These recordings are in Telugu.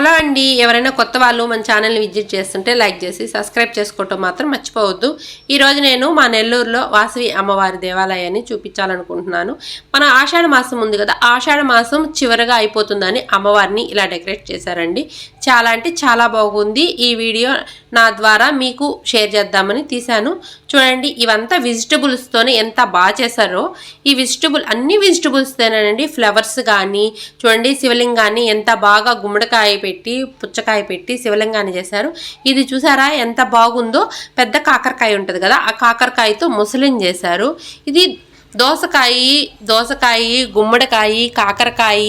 హలో అండి. ఎవరైనా కొత్త వాళ్ళు మన ఛానల్ని విజిట్ చేస్తుంటే లైక్ చేసి సబ్స్క్రైబ్ చేసుకోవటం మాత్రం మర్చిపోవద్దు. ఈరోజు నేను మా నెల్లూరులో వాసవి అమ్మవారి దేవాలయాన్ని చూపించాలనుకుంటున్నాను. మన ఆషాఢ మాసం ఉంది కదా ఆషాఢ మాసం చివరగా అయిపోతుందని అమ్మవారిని ఇలా డెకరేట్ చేశారండి. చాలా అంటే చాలా బాగుంది. ఈ వీడియో నా ద్వారా మీకు షేర్ చేద్దామని తీశాను. చూడండి ఇవంతా వెజిటబుల్స్తోనే ఎంత బాగా చేశారో. ఈ వెజిటబుల్ అన్ని వెజిటబుల్స్తోనేనండి ఫ్లవర్స్ కానీ చూడండి శివలింగాన్ని ఎంత బాగా గుమ్మడికాయ పెట్టి పుచ్చకాయ పెట్టి శివలింగాన్ని చేశారు. ఇది చూసారా ఎంత బాగుందో? పెద్ద కాకరకాయ ఉంటుంది కదా ఆ కాకరకాయతో ముసలిం చేశారు. ఇది దోసకాయ దోసకాయ గుమ్మడికాయ కాకరకాయ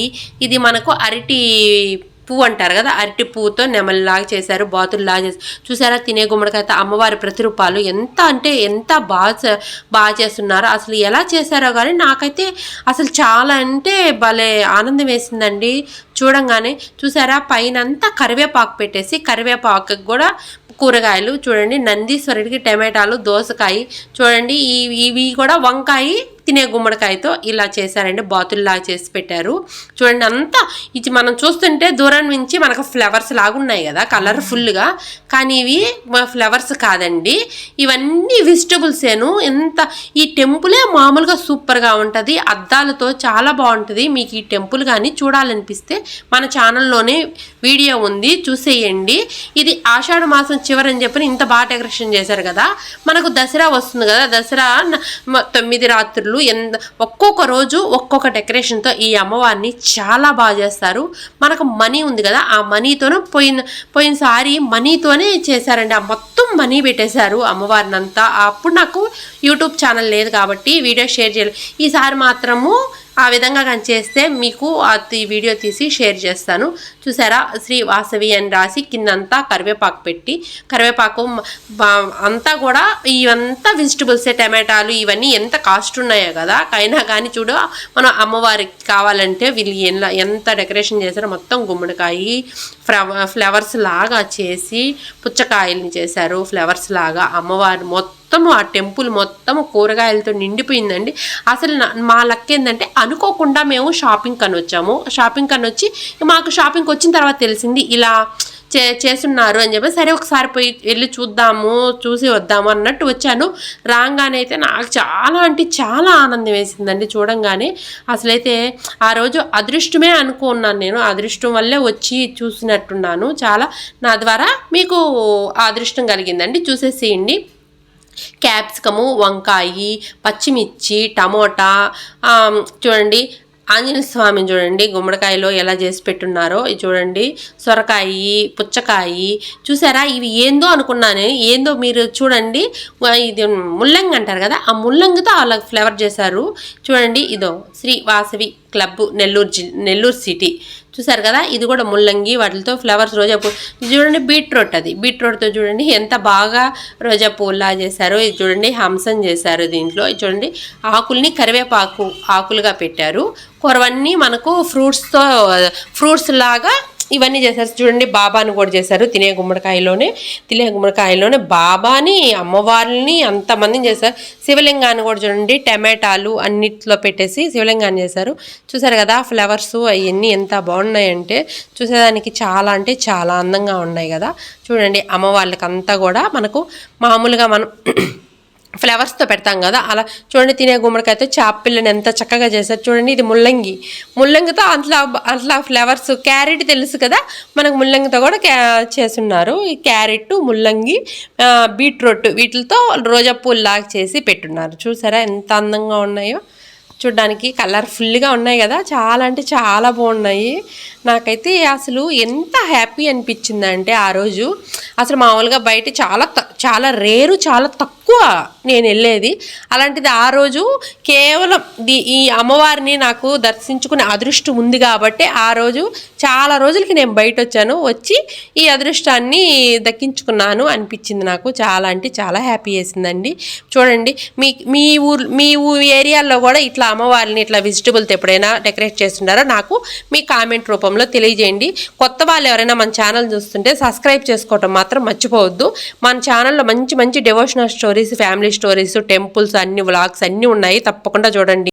ఇది మనకు అరటి పువ్వు అంటారు కదా అరటి పువ్వుతో నెమలిలాగా చేశారు బాతుల్లాగా చేశారు. చూసారా తినే గుమ్మడికాయ అమ్మవారి ప్రతిరూపాలు ఎంత అంటే ఎంత బాగా బాగా చేస్తున్నారో అసలు ఎలా చేశారో కానీ నాకైతే అసలు చాలా అంటే భలే ఆనందం వేసిందండి. చూడంగానే చూసారా పైన అంతా కరివేపాకు పెట్టేసి కరివేపాకు కూడా కూరగాయలు చూడండి నందీశ్వరుడికి టమాటాలు దోసకాయ చూడండి ఇవి కూడా వంకాయ తినే గుమ్మడికాయతో ఇలా చేశారండి బాతుల్లా చేసి పెట్టారు. చూడండి అంతా ఇది మనం చూస్తుంటే దూరం నుంచి మనకు ఫ్లవర్స్ లాగా ఉన్నాయి కదా కలర్ఫుల్గా. కానీ ఇవి ఫ్లవర్స్ కాదండి. ఇవన్నీ వెజిటబుల్సేను ఎంత ఈ టెంపులే మామూలుగా సూపర్గా ఉంటుంది. అద్దాలతో చాలా బాగుంటుంది. మీకు ఈ టెంపుల్ కానీ చూడాలనిపిస్తే మన ఛానల్లోనే వీడియో ఉంది చూసేయండి. ఇది ఆషాఢ మాసం చివరని చెప్పి ఇంత బాగా డెకరేషన్ చేశారు కదా. మనకు దసరా వస్తుంది కదా దసరా తొమ్మిది రాత్రులు ఎంత ఒక్కొక్క రోజు ఒక్కొక్క డెకరేషన్తో ఈ అమ్మవారిని చాలా బాగా చేస్తారు. మనకు మనీ ఉంది కదా ఆ మనీతోనే పోయిన పోయినసారి మనీతోనే చేశారండి. ఆ మొత్తం మనీ పెట్టేశారు అమ్మవారిని అంతా అప్పుడు నాకు యూట్యూబ్ ఛానల్ లేదు కాబట్టి వీడియో షేర్ చేయలేదు. ఈసారి మాత్రము ఆ విధంగా కానీ చేస్తే మీకు అది వీడియో తీసి షేర్ చేస్తాను. చూసారా? శ్రీ వాసవి అని రాసి కిందంతా కరివేపాకు పెట్టి కరివేపాకు అంతా కూడా ఇవంతా వెజిటబుల్సే టమాటాలు ఇవన్నీ ఎంత కాస్ట్ ఉన్నాయో కదా? అయినా కానీ చూడు మనం అమ్మవారికి కావాలంటే వీళ్ళు ఎంత డెకరేషన్ చేశారో మొత్తం గుమ్మడికాయ ఫ్లవర్స్ లాగా చేసి పుచ్చకాయల్ని చేశారు. ఫ్లవర్స్ లాగా అమ్మవారి మొత్తం మొత్తము ఆ టెంపుల్ మొత్తము కూరగాయలతో నిండిపోయిందండి. అసలు మా లక్ ఏంటంటే అనుకోకుండా మేము షాపింగ్ కని వచ్చాము. షాపింగ్ కని వచ్చి మాకు షాపింగ్కి వచ్చిన తర్వాత తెలిసింది ఇలా చే చేస్తున్నారు అని చెప్పి సరే ఒకసారి పోయి వెళ్ళి చూద్దాము చూసి వద్దాము అన్నట్టు వచ్చాను. రాగానే అయితే నాకు చాలా అంటే చాలా ఆనందం వేసిందండి చూడంగానే. అసలైతే ఆ రోజు అదృష్టమే అనుకున్నాను నేను అదృష్టం వల్లే వచ్చి చూసినట్టున్నాను. చాలా నా ద్వారా మీకు అదృష్టం కలిగిందండి. చూసేసేయండి. క్యాప్సికము వంకాయి పచ్చిమిర్చి టమోటా చూడండి ఆంజనేయ స్వామిని చూడండి గుమ్మడికాయలో ఎలా చేసి పెట్టున్నారో ఇది చూడండి సొరకాయ పుచ్చకాయ చూసారా? ఇవి ఏందో అనుకున్నాను ఏందో మీరు చూడండి ఇది ముల్లంగి అంటారు కదా ఆ ముల్లంగితో అలా ఫ్లేవర్ చేశారు చూడండి ఇదో శ్రీ వాసవి క్లబ్ నెల్లూరు జి నెల్లూరు సిటీ. చూసారు కదా? ఇది కూడా ముల్లంగి వాటితో ఫ్లవర్స్ రోజా పువ్వు చూడండి బీట్రూట్ అది. బీట్రూట్తో చూడండి ఎంత బాగా రోజా పువ్వులా చేశారు ఇది చూడండి హంసం చేశారు దీంట్లో. ఇది చూడండి ఆకుల్ని కరివేపాకు ఆకులుగా పెట్టారు. కొరవన్నీ మనకు ఫ్రూట్స్తో ఫ్రూట్స్ లాగా ఇవన్నీ చేశారు. చూడండి బాబాని కూడా చేశారు తినే గుమ్మడికాయలోనే. తినే గుమ్మడికాయలోనే బాబాని అమ్మవారిని అంతమందిని చేశారు. శివలింగాన్ని కూడా చూడండి టమాటాలు అన్నిట్లో పెట్టేసి శివలింగాన్ని చేశారు. చూసారు కదా ఫ్లవర్స్ అవన్నీ ఎంత బాగున్నాయంటే చూసేదానికి చాలా అంటే చాలా అందంగా ఉన్నాయి కదా. చూడండి అమ్మవార్లకంతా కూడా మనకు మామూలుగా మనం ఫ్లవర్స్తో పెడతాం కదా అలా చూడండి తినే గుమ్మడికాయతో చాపిల్లని ఎంత చక్కగా చేశారు. చూడండి ఇది ముల్లంగి. ముల్లంగితో అట్లా అట్లా ఫ్లవర్స్ క్యారెట్ తెలుసు కదా మనకు ముల్లంగితో కూడా క్యా చేస్తున్నారు. ఈ క్యారెట్ ముల్లంగి బీట్రూట్ వీటితో రోజా పూల్లాగా చేసి పెట్టున్నారు. చూసారా ఎంత అందంగా ఉన్నాయో. చూడ్డానికి కలర్ఫుల్గా ఉన్నాయి కదా చాలా అంటే చాలా బాగున్నాయి. నాకైతే అసలు ఎంత హ్యాపీ అనిపించిందంటే ఆ రోజు. అసలు మామూలుగా బయట చాలా చాలా రేరు చాలా తక్కువ నేను వెళ్ళేది. అలాంటిది ఆ రోజు కేవలం ఈ అమ్మవారిని నాకు దర్శించుకునే అదృష్టం ఉంది కాబట్టి ఆ రోజు చాలా రోజులకి నేను బయట వచ్చాను వచ్చి ఈ అదృష్టాన్ని దక్కించుకున్నాను అనిపించింది నాకు. చాలా అంటే చాలా హ్యాపీ వేసిందండి చూడండి మీ మీ ఊర్ మీ ఊరు ఏరియాలో కూడా ఇట్లా అమ్మవారిని ఇట్లా వెజిటబుల్తో ఎప్పుడైనా డెకరేట్ చేస్తుంటారో నాకు మీ కామెంట్ రూపంలో తెలియజేయండి. కొత్త వాళ్ళు ఎవరైనా మన ఛానల్ చూస్తుంటే సబ్స్క్రైబ్ చేసుకోవటం మాత్రం మర్చిపోవద్దు. మన ఛానల్లో మంచి మంచి devotional stories family stories temples అన్ని వ్లాగ్స్ అన్నీ ఉన్నాయి. తప్పకుండా చూడండి.